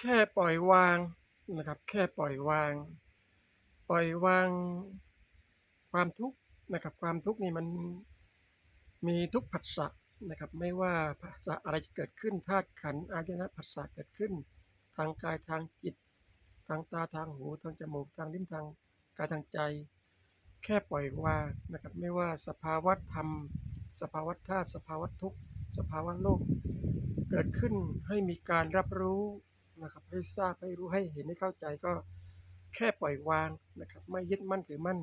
แค่ปล่อยวางนะครับ แค่ปล่อยวาง ปล่อยวางความทุกข์นะครับ ความทุกข์นี่มันมีทุกผัสสะนะครับ ไม่ว่าผัสสะอะไรจะเกิดขึ้นธาตุขันธ์อายนะผัสสะเกิดขึ้น ทางกายทางจิต ทางตาทางหูทางจมูกทางลิ้นทางกายทางใจ แค่ปล่อยวางนะครับ ไม่ว่าสภาวะธรรม สภาวะธาตุสภาวะทุกข์สภาวะโลก เกิดขึ้นให้มีการรับรู้ นะครับให้ทราบให้รู้ให้เห็นให้เข้าใจก็แค่ปล่อยวางนะครับไม่ยึดมั่นถือมั่น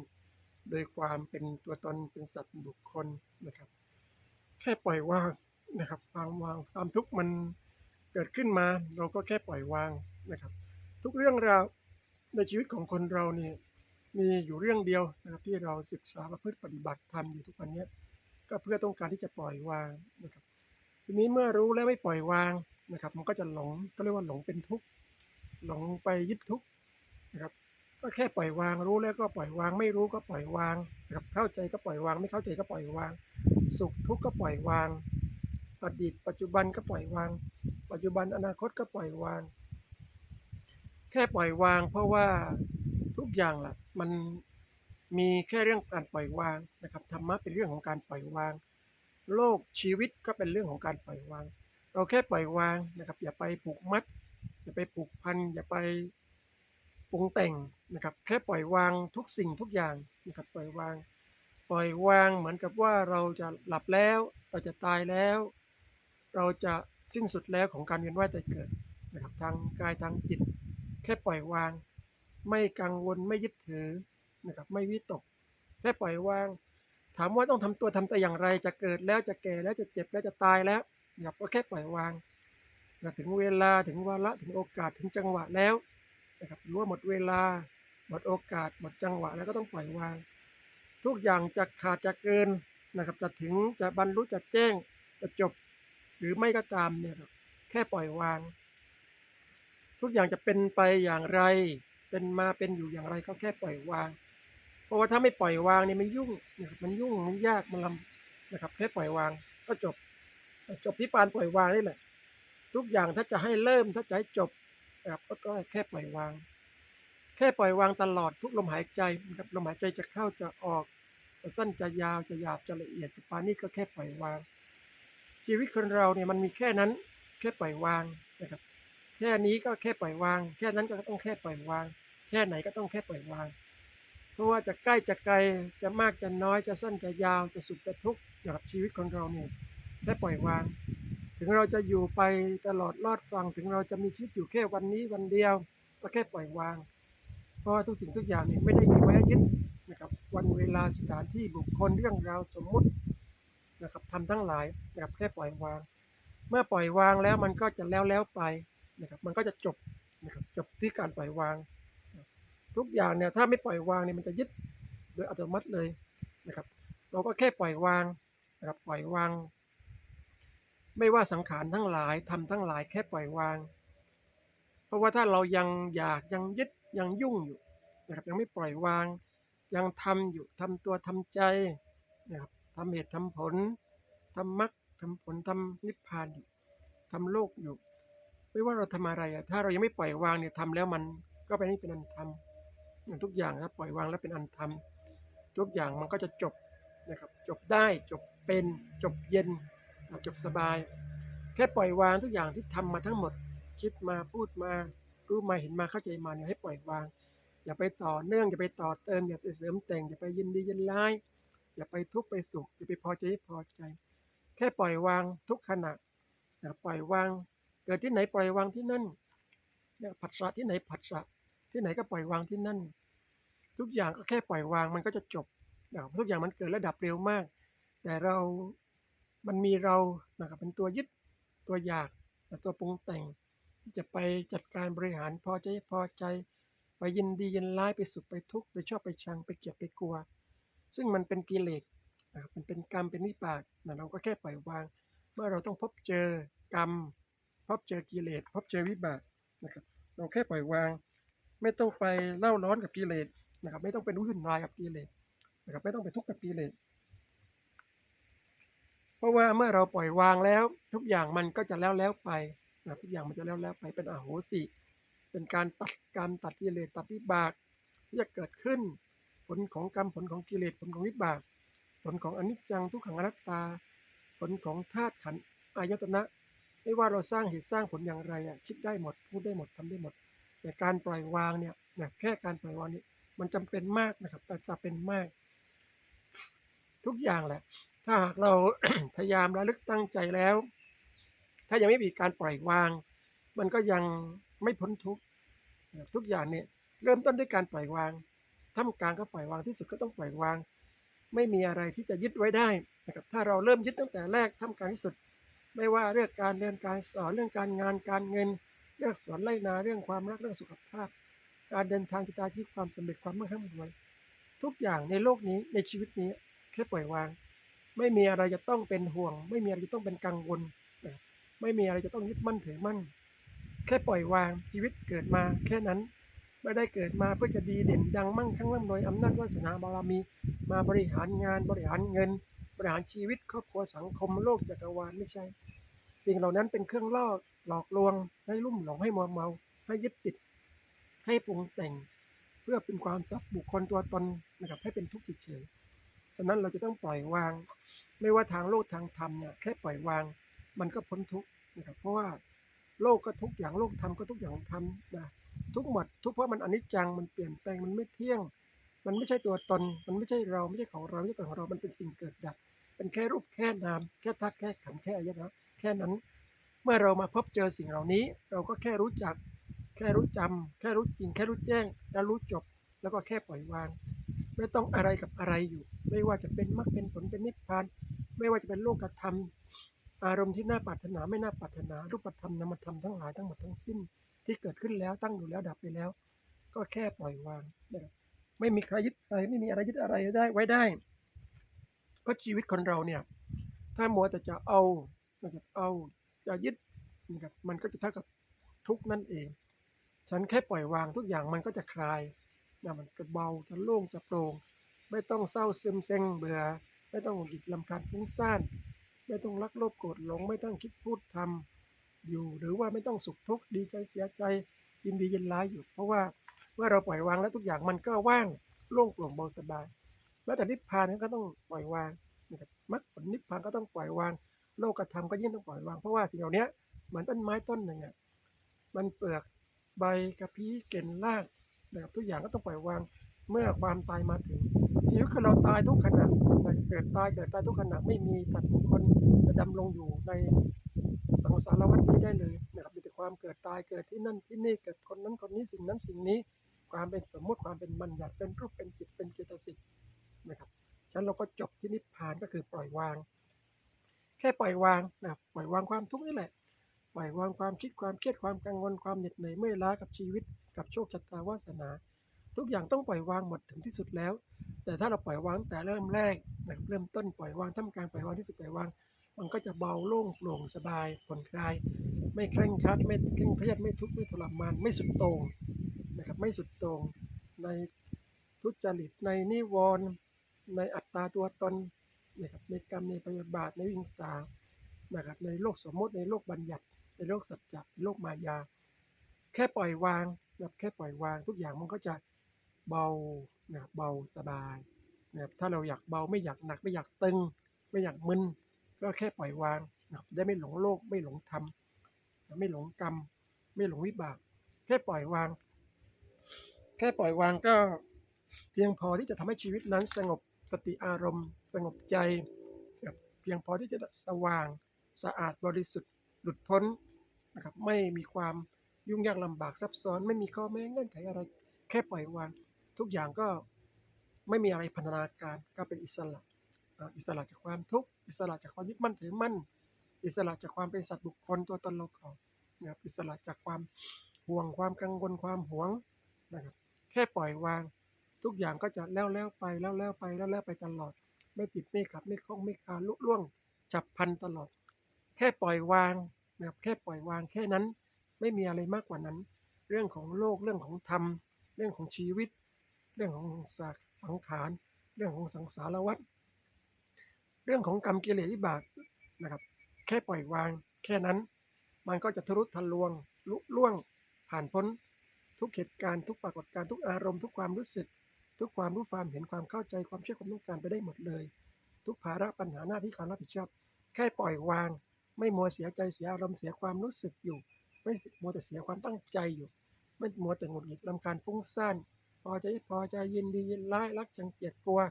โดยความเป็นตัวตนเป็นสัตว์บุคคลนะครับ แค่ปล่อยวางนะครับความวางความทุกข์มันเกิดขึ้นมา เราก็แค่ปล่อยวางนะครับ ทุกเรื่องราวในชีวิตของคนเราเนี่ยมีอยู่เรื่องเดียวนะครับที่เราศึกษาประพฤติปฏิบัติทำอยู่ทุกวันนี้ก็เพื่อต้องการที่จะปล่อยวางนะครับ ทีนี้เมื่อรู้แล้วไม่ปล่อยวางนะครับ มันก็จะหลงก็เรียกว่าหลงเป็นทุกข์หลงไปยึดทุกข์นะครับ ก็แค่ปล่อยวางรู้แล้วก็ปล่อยวาง ไม่รู้ก็ปล่อยวางนะครับเข้าใจก็ปล่อยวาง ไม่เข้าใจก็ปล่อยวาง สุขทุกข์ก็ปล่อยวางอดีตปัจจุบันก็ปล่อยวาง ปัจจุบันอนาคตก็ปล่อยวาง แค่ปล่อยวาง เพราะว่าทุกอย่างล่ะมันมีแค่เรื่องการปล่อยวางนะครับธรรมะเป็นเรื่องของการปล่อยวาง โลกชีวิตก็เป็นเรื่องของการปล่อยวาง เราแค่ปล่อยวางนะครับ อย่าไปผูกมัด อย่าไปผูกพัน อย่าไปปรุงแต่งนะครับ แค่ปล่อยวางทุกสิ่งทุกอย่างนะครับ ปล่อยวาง ปล่อยวางเหมือนกับว่าเราจะหลับแล้ว เราจะตายแล้ว เราจะสิ้นสุดแล้วของการเวียนว่ายตายเกิดนะครับ ทางกายทางจิต แค่ปล่อยวาง ไม่กังวลไม่ยึดถือนะครับ ไม่วิตก แค่ปล่อยวาง ถามว่าต้องทำตัวทำตัวอย่างไรจะเกิดแล้วจะแก่แล้วจะเจ็บแล้วจะตายแล้วนะครับก็แค่ปล่อยวางนะถึงเวลาถึงวาระถึงโอกาสถึงจังหวะแล้วนะครับรู้ว่าหมดเวลา หมดโอกาส หมดจังหวะแล้วก็ต้องปล่อยวาง ทุกอย่างจะขาดจะเกินนะครับจะถึงจะบรรลุจะแจ้งจะจบหรือไม่ก็ตามเนี่ยครับแค่ปล่อยวาง ทุกอย่างจะเป็นไปอย่างไร เป็นมาเป็นอยู่อย่างไรก็แค่ปล่อยวาง เพราะว่าถ้าไม่ปล่อยวางเนี่ยมันยุ่งนะครับมันยุ่งมันยากมันลำนะครับแค่ปล่อยวางก็จบ จบที่ปานปล่อยวางนี่แหละ ทุกอย่างถ้าจะให้เริ่มถ้าจะให้จบนะครับก็ก็แค่ปล่อยวาง แค่ปล่อยวางตลอดทุกลมหายใจนะครับลมหายใจจะเข้าจะออกจะสั้นจะยาวจะหยาบจะละเอียดจะปานนี่ก็แค่ปล่อยวาง ชีวิตคนเราเนี่ยมันมีแค่นั้นแค่ปล่อยวางนะครับแค่นี้ก็แค่ปล่อยวาง แค่นั้นก็ต้องแค่ปล่อยวาง แค่ไหนก็ต้องแค่ปล่อยวาง เพราะว่าจะใกล้จะไกลจะมากจะน้อยจะสั้นจะยาวจะสุขจะทุกข์กับชีวิตของเราเนี่ยแค่ปล่อยวาง ถึงเราจะอยู่ไปตลอดรอดฟังถึงเราจะมีชีวิตอยู่แค่วันนี้วันเดียวก็แค่ปล่อยวาง เพราะว่าทุกสิ่งทุกอย่างเนี่ยไม่ได้มีไว้ยึดนะครับวันเวลาสถานที่บุคคลเรื่องราวสมมุตินะครับทำทั้งหลายนะครับแค่ปล่อยวาง เมื่อปล่อยวางแล้วมันก็จะแล้วแล้วไปนะครับมันก็จะจบนะครับจบที่การปล่อยวาง ทุกอย่างเนี่ยถ้าไม่ปล่อยวางเนี่ยมันจะยึดโดยอัตโนมัติเลยนะครับ เราก็แค่ปล่อยวางนะครับปล่อยวาง ไม่ว่าสังขารทั้งหลายทำทั้งหลายแค่ปล่อยวาง เพราะว่าถ้าเรายังอยากยังยึดยังยุ่งอยู่นะครับยังไม่ปล่อยวาง ยังทำอยู่ทำตัวทำใจนะครับทำเหตุทำผลทำมรรคทำผลทำนิพพานอยู่ทำโลกอยู่ ไม่ว่าเราทำอะไรอะถ้าเรายังไม่ปล่อยวางเนี่ยทำแล้วมันก็เป็นนี่เป็นอันทำ ทุกอย่างครับปล่อยวางแล้วเป็นอันทำทุกอย่างมันก็จะจบนะครับจบได้จบเป็นจบเย็นจบสบาย แค่ปล่อยวางทุกอย่างที่ทำมาทั้งหมดคิดมาพูดมารู้มาเห็นมาเข้าใจมาเนี่ยให้ปล่อยวาง อย่าไปต่อเนื่องอย่าไปต่อเติมอย่าไปเสริมแต่งอย่าไปยินดียินร้ายอย่าไปทุกข์ไปสุขอย่าไปพอใจพอใจ แค่ปล่อยวางทุกขณะอย่าปล่อยวางเกิดที่ไหนปล่อยวางที่นั่นเนี่ยผัสสะที่ไหนผัสสะ ที่ไหนก็ปล่อยวางที่นั่น ทุกอย่างก็แค่ปล่อยวางมันก็จะจบนะครับทุกอย่างมันเกิดระดับเร็วมาก แต่เรา มันมีเรานะครับเป็นตัวยึดตัวอยากตัวปรุงแต่งที่จะไปจัดการบริหารพอใจพอใจ ไปยินดียินร้ายไปสุขไปทุกข์ไปชอบไปชังไปเกลียดไปกลัว ซึ่งมันเป็นกิเลสนะครับมันเป็นกรรมเป็นวิบากนะเราก็แค่ปล่อยวาง เมื่อเราต้องพบเจอกรรม พบเจอกิเลสพบเจอวิบากนะครับเราแค่ปล่อยวาง ไม่ต้องไปเล่าร้อนกับกิเลสนะครับ ไม่ต้องเป็นวุ่นวายกับกิเลสนะครับ ไม่ต้องไปทุกข์กับกิเลสเพราะว่าเมื่อเราปล่อยวางแล้ว ทุกอย่างมันก็จะแล้วแล้วไปนะทุกอย่างมันจะแล้วแล้วไปเป็นอโหสิ เป็นการตัดกรรมตัดกิเลสตัดวิบากที่จะเกิดขึ้น ผลของกรรมผลของกิเลสผลของวิบาก ผลของอนิจจังทุกขังอนัตตา ผลของธาตุขันธ์อายตนะ ไม่ว่าเราสร้างเหตุสร้างผลอย่างไรอะคิดได้หมดพูดได้หมดทำได้หมด แต่การปล่อยวางเนี่ยนะแค่การปล่อยวางนี่มันจำเป็นมากนะครับแต่จะเป็นมาก ทุกอย่างแหละ ถ้าหากเราพยายามระลึกตั้งใจแล้ว ถ้ายังไม่มีการปล่อยวาง มันก็ยังไม่พ้นทุกทุกอย่างเนี่ยเริ่มต้นด้วยการปล่อยวางท่ามกลางก็ปล่อยวางที่สุดก็ต้องปล่อยวาง ไม่มีอะไรที่จะยึดไว้ได้นะครับถ้าเราเริ่มยึดตั้งแต่แรกท่ามกลางที่สุด ไม่ว่าเรื่องการเรียนการสอนเรื่องการงานการเงิน เรื่องสวนไร่นาเรื่องความรักเรื่องสุขภาพ การเดินทางจิตาชีพความสำเร็จความมั่งคั่งรวยทุกอย่างในโลกนี้ในชีวิตนี้แค่ปล่อยวาง ไม่มีอะไรจะต้องเป็นห่วง ไม่มีอะไรจะต้องเป็นกังวลไม่มีอะไรจะต้องยึดมั่นถือมั่น แค่ปล่อยวางชีวิตเกิดมาแค่นั้นไม่ได้เกิดมาเพื่อจะดีเด่นดังมั่งคั่งร่ำรวยอำนาจวาสนาบารมี มาบริหารงานบริหารเงิน บริหารชีวิตครอบครัวสังคมโลกจักรวาลไม่ใช่ สิ่งเหล่านั้นเป็นเครื่องล่อหลอกลวงให้ลุ่มหลงให้มัวเมา ให้ยึดติด ให้ปรุงแต่ง เพื่อเป็นความสับบุคคลตัวตนนะครับให้เป็นทุกข์เฉยๆฉะนั้นเราจะต้องปล่อยวาง ไม่ว่าทางโลกทางธรรมเนี่ยแค่ปล่อยวาง มันก็พ้นทุกข์นะครับเพราะว่าโลกก็ทุกอย่างโลกธรรมก็ทุกอย่างธรรมนะทุกหมด ทุกเพราะมันอนิจจังมันเปลี่ยนแปลงมันไม่เที่ยง มันไม่ใช่ตัวตน มันไม่ใช่เราไม่ใช่ของเราไม่ใช่ตัวของเรา มันเป็นสิ่งเกิดดับ เป็นแค่รูปแค่นาม แค่ทักแค่ขันธ์แค่อายตนะ แค่นั้น เมื่อเรามาพบเจอสิ่งเหล่านี้ เราก็แค่รู้จัก แค่รู้จำแค่รู้จริง แค่รู้แจ้ง แล้วรู้จบ แล้วก็แค่ปล่อยวาง ไม่ต้องอะไรกับอะไรอยู่ ไม่ว่าจะเป็นมรรคเป็นผลเป็นนิพพาน ไม่ว่าจะเป็นโลกธรรม อารมณ์ที่น่าปรารถนาไม่น่าปรารถนารูปธรรมนามธรรมทั้งหลายทั้งหมดทั้งสิ้น ที่เกิดขึ้นแล้วตั้งอยู่แล้วดับไปแล้ว ก็แค่ปล่อยวางไม่มีใครยึดอะไรไม่มีอะไรยึดอะไรได้ไว้ได้ เพราะชีวิตคนเราเนี่ย ถ้ามัวแต่จะเอา นะครับเอาจะยึดนะครับมันก็จะเท่ากับทุกนั่นเอง ฉันแค่ปล่อยวางทุกอย่างมันก็จะคลายนะมันจะเบาจะโล่งจะโปร่งไม่ต้องเศร้าซึมเซ็งเบื่อ ไม่ต้องหงุดหงิดลำคาญฟุ้งซ่านไม่ต้องรักโลภโกรธหลงไม่ต้องคิดพูดทำอยู่ หรือว่าไม่ต้องสุขทุกข์ดีใจเสียใจยินดียินร้ายอยู่ เพราะว่าเมื่อเราปล่อยวางแล้วทุกอย่างมันก็ว่างโล่งโปร่งเบาสบายแม้แต่นิพพานก็ต้องปล่อยวางนะครับมรรคผลนิพพานก็ต้องปล่อยวาง โลกธรรมก็ยิ่งต้องปล่อยวาง เพราะว่าสิ่งเหล่านี้เหมือนต้นไม้ต้นหนึ่งอะมันเปลือกใบกระพี้เกล็นรากนะครับทุกอย่างก็ต้องปล่อยวางเมื่อความตายมาถึงชีวิตคือเราตายทุกขณะเกิดตายเกิดตายทุกขณะไม่มีสัตว์บุคคลจะดำรงอยู่ในสังสารวัฏนี้ได้เลยนะครับมีแต่ความเกิดตายเกิดที่นั่นที่นี่เกิดคนนั้นคนนี้สิ่งนั้นสิ่งนี้ ความเป็นสมมติความเป็นบัญญัติเป็นรูปเป็นจิตเป็นเจตสิกนะครับฉะนั้นเราก็จบที่นิพพานก็คือปล่อยวาง แค่ปล่อยวางนะครับปล่อยวางความทุกข์นี่แหละปล่อยวางความคิดความเครียดความกังวลความเหน็ดเหนื่อยเมื่อยล้ากับชีวิต กับโชคชะตาวาสนา ทุกอย่างต้องปล่อยวางหมดถึงที่สุดแล้ว แต่ถ้าเราปล่อยวางแต่เริ่มแรกนะครับเริ่มต้นปล่อยวางท่ามกลางปล่อยวางที่สุดปล่อยวาง มันก็จะเบาโล่งโปร่งสบายผ่อนคลาย ไม่เคร่งครัดไม่เคร่งเครียดไม่ทุกข์ไม่ทรมานไม่สุดโต่งนะครับไม่สุดโต่งในทุจริตในนิวรณ์ในอัตตาตัวตน นะครับในกรรมในพยาบาทในวิงสานะครับในโลกสมมติในโลกบัญญัติ ในโลกสัจจะในโลกมายา แค่ปล่อยวางนะแค่ปล่อยวาง ทุกอย่างมันก็จะเบานะเบาสบายนะถ้าเราอยากเบาไม่อยากหนักไม่อยากตึง ไม่อยากมึนก็แค่ปล่อยวางนะได้ไม่หลงโลกไม่หลงธรรมไม่หลงกรรม ไม่หลงวิบาก แค่ปล่อยวาง แค่ปล่อยวางก็เพียงพอที่จะทำให้ชีวิตนั้นสงบสติอารมณ์ สงบใจนะครับเพียงพอที่จะสว่างสะอาดบริสุทธิ์หลุดพ้นนะครับไม่มีความยุ่งยากลำบากซับซ้อน ไม่มีข้อแม้เงื่อนไขอะไร แค่ปล่อยวาง ทุกอย่างก็ไม่มีอะไรพันธนาการก็เป็นอิสระอิสระจากความทุกข์อิสระจากความยึดมั่นถือมั่น อิสระจากความเป็นสัตว์บุคคลตัวตนเราเขานะครับอิสระจากความห่วงความกังวลความหวงนะครับแค่ปล่อยวาง ทุกอย่างก็จะแล้วแล้วไปแล้วแล้วไปแล้วแล้วไปตลอด ไม่ติดไม่ขัดไม่คล้องไม่คาลุล่วงจับพันตลอด แค่ปล่อยวางนะครับแค่ปล่อยวางแค่นั้น ไม่มีอะไรมากกว่านั้น เรื่องของโลกเรื่องของธรรม เรื่องของชีวิต เรื่องของสังขารเรื่องของสังสารวัฏเรื่องของกรรมกิเลสวิบากนะครับ แค่ปล่อยวาง แค่นั้น มันก็จะทะลุทะลวงลุล่วง ผ่านพ้นทุกเหตุการณ์ทุกปรากฏการณ์ทุกอารมณ์ทุกความรู้สึก ทุกความรู้ความเห็นความเข้าใจความเชื่อความต้องการไปได้หมดเลย ทุกภาระปัญหาหน้าที่ความรับผิดชอบ แค่ปล่อยวาง ไม่มัวเสียใจเสียอารมณ์เสียความรู้สึกอยู่ ไม่มัวแต่เสียความตั้งใจอยู่ ไม่มัวแต่หงุดหงิดลำคาญฟุ้งซ่านพอใจพอใจยินดียินร้ายรักจังเกลียดกลัว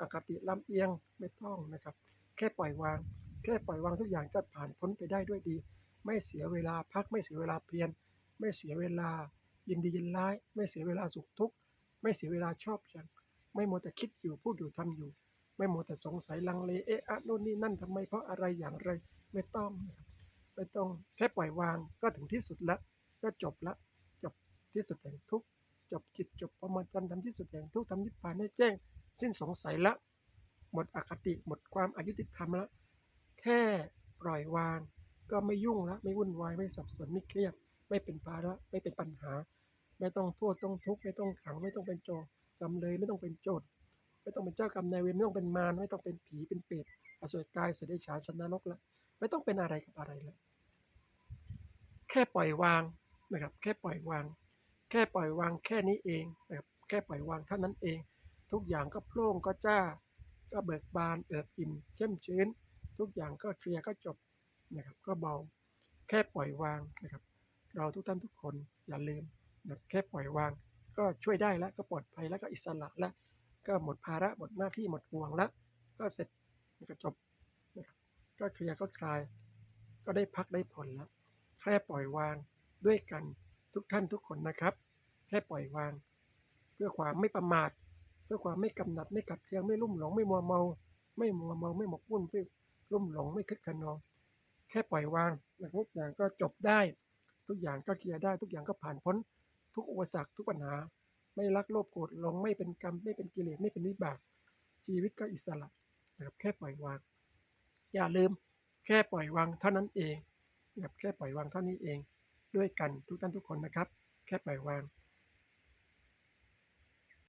อคติลำเอียงไม่ต้องนะครับ แค่ปล่อยวาง แค่ปล่อยวางทุกอย่างก็ผ่านพ้นไปได้ด้วยดี ไม่เสียเวลาพักไม่เสียเวลาเพียรไม่เสียเวลายินดียินร้าย ไม่เสียเวลาสุขทุกข์ ไม่เสียเวลาชอบชังไม่มัวแต่คิดอยู่พูดอยู่ทำอยู่ ไม่มัวแต่สงสัยลังเลเอะอะโน่นนี่นั่นทำไมเพราะอะไรอย่างไรไม่ต้องไม่ต้องแค่ปล่อยวางก็ถึงที่สุดละก็จบละจบที่สุดแห่งทุกจบจิตจบประมาณกันทำที่สุดแห่งทุกทำนิพพานให้แจ้ง สิ้นสงสัยละ หมดอคติหมดความอายุติธรรมละแค่ปล่อยวางก็ไม่ยุ่งละไม่วุ่นวายไม่สับสนไม่เครียดไม่เป็นภาระไม่เป็นปัญหา ไม่ต้องโทษต้องทุกข์ไม่ต้องขัง ไม่ต้องเป็นโจรจำเลยไม่ต้องเป็นโจทย์ไม่ต้องเป็นเจ้ากรรมนายเวรไม่ต้องเป็นมารไม่ต้องเป็นผีเป็นเปรตอสุรกายเสด็จฉานสนนรกละไม่ต้องเป็นอะไรกับอะไรแล้วแค่ปล่อยวางนะครับ แค่ปล่อยวาง แค่ปล่อยวางแค่นี้เองนะครับแค่ปล่อยวางเท่านั้นเอง ทุกอย่างก็โปร่งก็จ้าก็เบิกบานเอิบอิ่มเข้มชื้น ทุกอย่างก็เคลียร์ก็จบนะครับ ก็เบา แค่ปล่อยวางนะครับ เราทุกท่านทุกคนอย่าลืม นะแค่ปล่อยวาง ก็ช่วยได้แล้วก็ปลอดภัยแล้วก็อิสระแล้วก็หมดภาระหมดหน้าที่หมดห่วงแล้วก็เสร็จก็จบนะครับก็เคลียร์ก็คลาย ก็ได้พักได้ผ่อนแล้วแค่ปล่อยวางด้วยกันทุกท่านทุกคนนะครับ แค่ปล่อยวาง เพื่อความไม่ประมาท เพื่อความไม่กำหนัดไม่กัดเคืองไม่ลุ่มหลงไม่มัวเมา ไม่มัวเมาไม่หมกมุ่นไม่ลุ่มหลงไม่คึกขนอง แค่ปล่อยวางทุกอย่างก็จบได้ ทุกอย่างก็เคลียร์ได้ ทุกอย่างก็ผ่านพ้น ทุกอุปสรรคทุกปัญหา ไม่รักโลภโกรธหลงไม่เป็นกรรมไม่เป็นกิเลสไม่เป็นวิบาก ชีวิตก็อิสระนะครับแค่ปล่อยวาง อย่าลืมแค่ปล่อยวางเท่านั้นเองนะครับแค่ปล่อยวางเท่านี้เอง ด้วยกันทุกท่านทุกคนนะครับ แค่ปล่อยวาง